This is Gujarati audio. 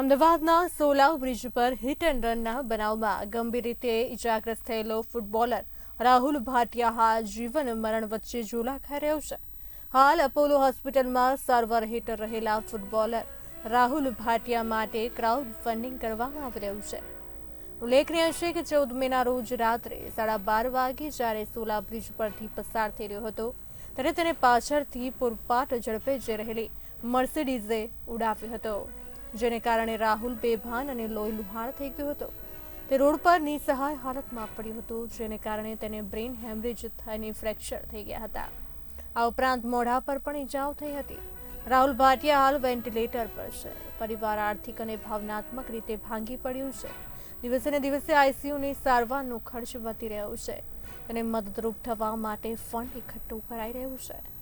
અમદાવાદના સોલાવ બ્રિજ પર હિટ એન્ડ રનના બનાવમાં ગંભીર રીતે ઇજાગ્રસ્ત થયેલો ફૂટબોલર રાહુલ ભાટિયા હાલ જીવન મરણ વચ્ચે ઝોલા ખાઈ રહ્યો છે. હાલ અપોલો હોસ્પિટલમાં સારવાર હેઠળ રહેલા ફૂટબોલર રાહુલ ભાટિયા માટે ક્રાઉડ ફંડિંગ કરવામાં આવી રહ્યું છે. ઉલ્લેખનીય છે કે ચૌદ મેના રોજ રાત્રે સાડા બાર વાગે જ્યારે સોલા બ્રિજ પરથી પસાર થઈ રહ્યો હતો, ત્યારે તેને પાછળથી પૂરપાટ ઝડપે જઈ રહેલી મર્સિડીઝે ઉડાવ્યો હતો. જેને કારણે રાહુલ બેભાન અને લોહી લુહાણ થઈ ગયો હતો. તે રોડ પર નિસહાય હાલતમાં પડ્યો હતો, જેને કારણે તેને બ્રેઇન હેમરેજ થઈને ફ્રેક્ચર થઈ ગયા હતા. આ ઉપરાંત મોઢા પર પણ ઈજાઓ થઈ હતી. રાહુલ ભાટિયા હાલ વેન્ટિલેટર પર છે. પરિવાર આર્થિક અને ભાવનાત્મક રીતે ભાંગી પડ્યું છે. દિવસે ને દિવસે આઈસીયુની સારવારનો ખર્ચ વધી રહ્યો છે તેને મદદરૂપ થવા માટે ફંડ એકઠું કરાઈ રહ્યું છે.